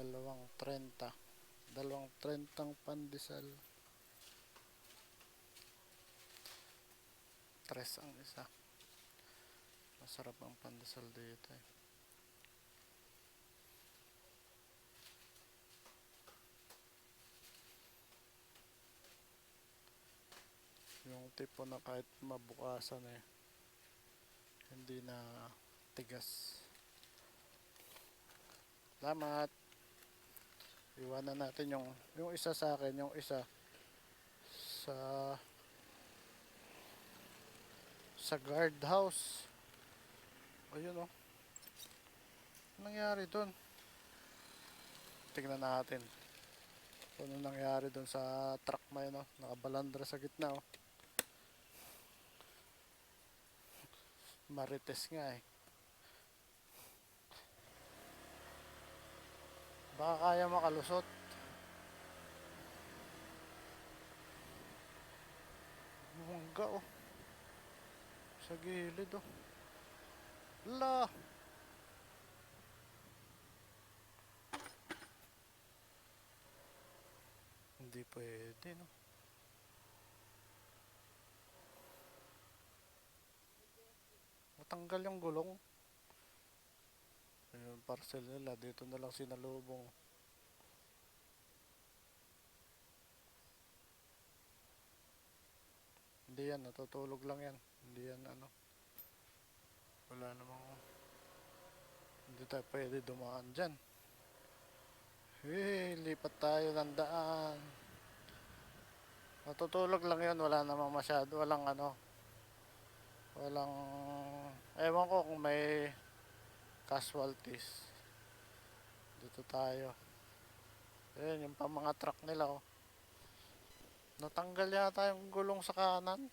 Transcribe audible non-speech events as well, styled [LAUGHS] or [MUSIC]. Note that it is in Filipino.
dalawang 30 dalawang 30 pandesal. Tres ang isa. Masarap ang pandesal dito eh. yung tipo na kahit mabukasan eh hindi na tigas. Salamat iwanan natin yung yung isa sa akin yung isa sa sa guard house ayun oh. Nangyari doon tingnan natin ano nangyari doon sa truck na yun oh. Nakabalandra sa gitna oh. [LAUGHS] Marites nga eh baka kaya makalusot. Bumangga oh. Sa gilid oh. La! Hindi pwede no? Matanggal yung gulong yung parcel nila dito na lang sinalubong. Hindi yan natutulog lang yan. Hindi yan ano. Wala namang hindi tayo pwede dumaan dyan. Hey lipat tayo ng daan. Natutulog lang yan wala namang masyado walang ano. Walang ewan ko kung may casualties. Dito tayo. Ayun yung pang mga truck nila oh. Natanggal yata yung gulong sa kanan